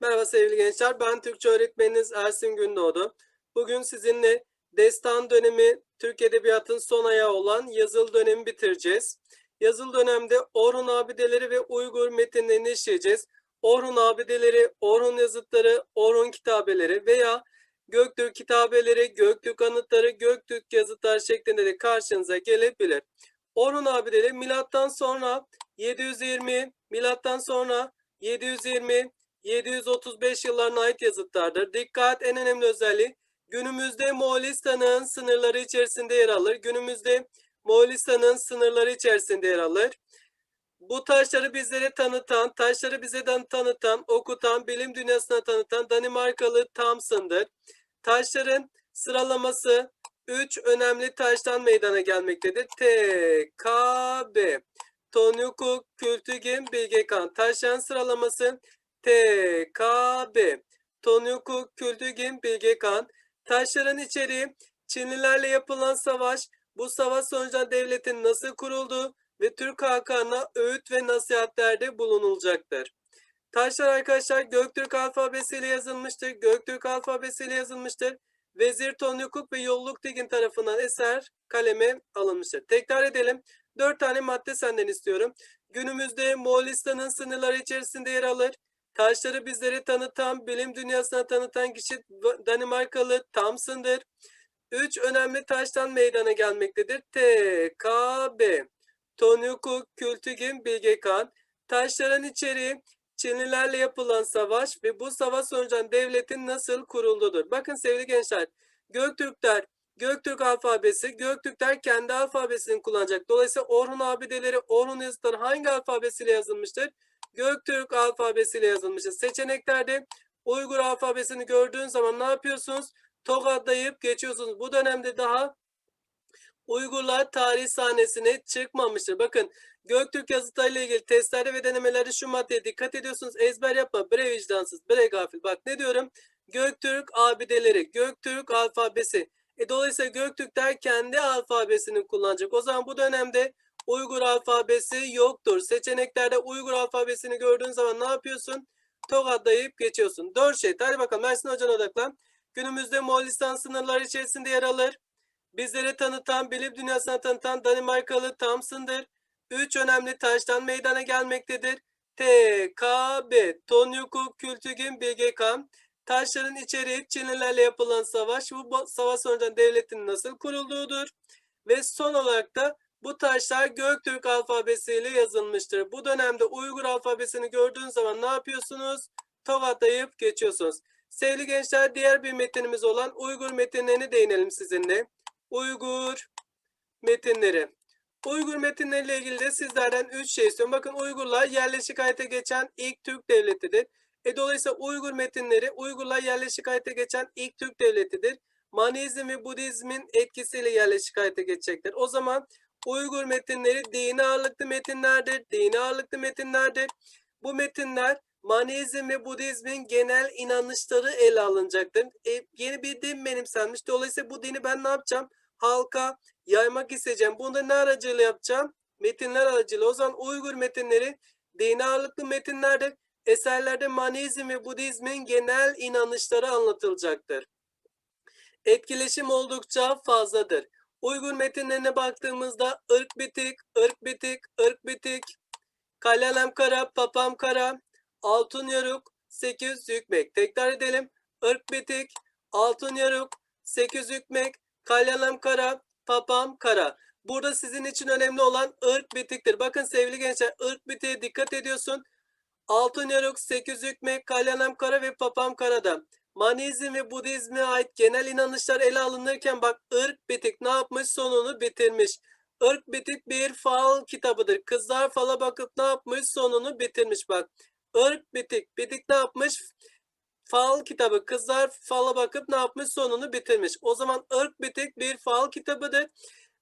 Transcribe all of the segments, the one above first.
Merhaba sevgili gençler. Ben Türkçe öğretmeniniz Ersin Gündoğdu. Bugün sizinle destan dönemi Türk Edebiyatı'nın son ayağı olan yazılı dönemi bitireceğiz. Yazılı dönemde Orhun abideleri ve Uygur metinlerini işleyeceğiz. Orhun abideleri, Orhun yazıtları, Orhun kitabeleri veya Göktürk kitabeleri, Göktürk anıtları, Göktürk yazıtlar şeklinde de karşınıza gelebilir. Orhun abideleri milattan sonra 720, milattan sonra 720, 735 yıllarına ait yazıtlardır. Dikkat en önemli özelliği günümüzde Moğolistan'ın sınırları içerisinde yer alır. Günümüzde Moğolistan'ın sınırları içerisinde yer alır. Bu taşları bizlere tanıtan, taşları bize tanıtan, okutan, bilim dünyasına tanıtan Danimarkalı Thomson'dır. Taşların sıralaması 3 önemli taştan meydana gelmektedir. T, K, B. Tonyukuk, Kültügin, Bilgekan. Taşların sıralaması T, K, B. Tonyukuk, Kültügin, Bilgekan. Taşların içeriği Çinlilerle yapılan savaş, bu savaş sonucunda devletin nasıl kurulduğu ve Türk Hakan'a öğüt ve nasihatlerde bulunulacaktır. Taşlar arkadaşlar Göktürk alfabesiyle yazılmıştır. Göktürk alfabesiyle yazılmıştır. Vezir Tonyukuk ve Yolluk Tekin tarafından eser kaleme alınmıştır. Tekrar edelim. Dört tane madde senden istiyorum. Günümüzde Moğolistan'ın sınırları içerisinde yer alır. Taşları bizlere tanıtan, bilim dünyasına tanıtan kişi Danimarkalı Thomson'dır. Üç önemli taştan meydana gelmektedir. T, K, B. Tonyukuk, Kültügin, Bilgekan. Taşların içeriği Çinlilerle yapılan savaş ve bu savaş sonucunda devletin nasıl kurulduğudur. Bakın sevgili gençler, Göktürkler, Göktürk alfabesi, Göktürkler kendi alfabesini kullanacak. Dolayısıyla Orhun abideleri, Orhun yazıtları hangi alfabesiyle yazılmıştır? Göktürk alfabesiyle yazılmıştır. Seçeneklerde Uygur alfabesini gördüğün zaman ne yapıyorsunuz? Tokatlayıp geçiyorsunuz. Bu dönemde daha Uygurlar tarih sahnesine çıkmamıştır. Bakın Göktürk yazıtlarıyla ilgili testlerde ve denemelerde şu maddeye dikkat ediyorsunuz. Ezber yapma. Bre vicdansız. Bre gafil. Bak ne diyorum? Göktürk abideleri. Göktürk alfabesi. E, dolayısıyla Göktürkler kendi alfabesini kullanacak. O zaman bu dönemde Uygur alfabesi yoktur. Seçeneklerde Uygur alfabesini gördüğün zaman ne yapıyorsun? Tokatlayıp geçiyorsun. Dört şey. Hadi bakalım Ersin Hoca'na odaklan. Günümüzde Moğolistan sınırları içerisinde yer alır. Bizlere tanıtan, bilim dünyasına tanıtan Danimarkalı Thomson'dır. Üç önemli taştan meydana gelmektedir. T, K, B. Tonyukuk, Kültügin, Bilgekan. Taşların içeriği Çinlilerle yapılan savaş. Bu savaş sonucunda devletin nasıl kurulduğudur. Ve son olarak da bu taşlar Göktürk alfabesiyle yazılmıştır. Bu dönemde Uygur alfabesini gördüğün zaman ne yapıyorsunuz? Tovatlayıp geçiyorsunuz. Sevgili gençler diğer bir metinimiz olan Uygur metinlerine değinelim sizinle. Uygur metinleri. Uygur metinleriyle ilgili de sizlerden 3 şey istiyorum. Bakın Uygurlar yerleşik hayata geçen ilk Türk devletidir. E dolayısıyla Uygur metinleri Uygurlar yerleşik hayata geçen ilk Türk devletidir. Manizm ve Budizmin etkisiyle yerleşik hayata geçecektir. O zaman Uygur metinleri dini ağırlıklı metinlerdir. Dini ağırlıklı metinlerdir. Bu metinler Manizm ve Budizmin genel inanışları ele alınacaktır. E, yeni bir din benimsenmiş. Dolayısıyla bu dini ben ne yapacağım? Halka yaymak isteyeceğim. Bunu da ne aracıyla yapacağım? Metinler aracıyla. O zaman Uygur metinleri dini ağırlıklı metinlerdir. Eserlerde Manizm ve Budizmin genel inanışları anlatılacaktır. Etkileşim oldukça fazladır. Uygur metinlerine baktığımızda ırk bitik, ırk bitik, ırk bitik, Kalalem kara, papam kara, altın yaruk, sekiz hükmek. Tekrar edelim. Irk bitik, altın yaruk, sekiz hükmek, kalalem kara, papam kara. Burada sizin için önemli olan ırk bitiktir. Bakın sevgili gençler ırk bitiğe dikkat ediyorsun. Altın yaruk, sekiz hükmek, kalalem kara ve papam karada. Manizm ve Budizm'e ait genel inanışlar ele alınırken bak ırk bitik ne yapmış sonunu bitirmiş. Irk bitik bir fal kitabıdır. Kızlar fala bakıp ne yapmış sonunu bitirmiş bak. Irk bitik. Bitik ne yapmış? Fal kitabı. Kızlar fala bakıp ne yapmış sonunu bitirmiş. O zaman ırk bitik bir fal kitabıdır.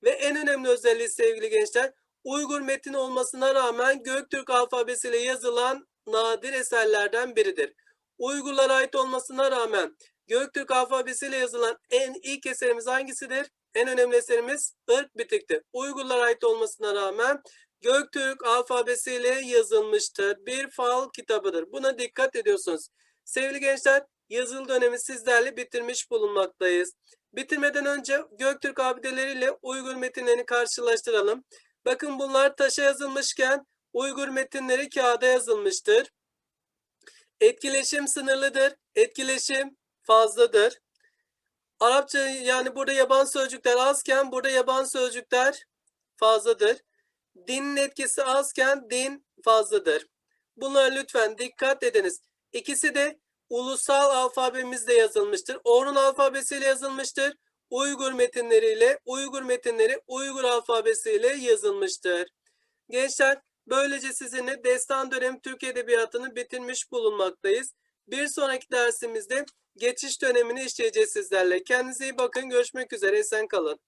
Ve en önemli özelliği sevgili gençler Uygur metni olmasına rağmen Göktürk alfabesiyle yazılan nadir eserlerden biridir. Uygurlara ait olmasına rağmen Göktürk alfabesiyle yazılan en ilk eserimiz hangisidir? En önemli eserimiz ırk bitiktir. Uygurlara ait olmasına rağmen Göktürk alfabesiyle yazılmıştır. Bir fal kitabıdır. Buna dikkat ediyorsunuz. Sevgili gençler, yazılı dönemi sizlerle bitirmiş bulunmaktayız. Bitirmeden önce Göktürk abideleriyle Uygur metinlerini karşılaştıralım. Bakın bunlar taşa yazılmışken Uygur metinleri kağıda yazılmıştır. Etkileşim sınırlıdır. Etkileşim fazladır. Arapça yani burada yaban sözcükler azken burada yaban sözcükler fazladır. Dinin etkisi azken din fazladır. Bunlara lütfen dikkat ediniz. İkisi de ulusal alfabemizde yazılmıştır. Orhun alfabesiyle yazılmıştır. Uygur metinleriyle, Uygur metinleri Uygur alfabesiyle yazılmıştır. Gençler, böylece sizinle destan dönemi Türk Edebiyatı'nı bitirmiş bulunmaktayız. Bir sonraki dersimizde geçiş dönemini işleyeceğiz sizlerle. Kendinize iyi bakın. Görüşmek üzere. Esen kalın.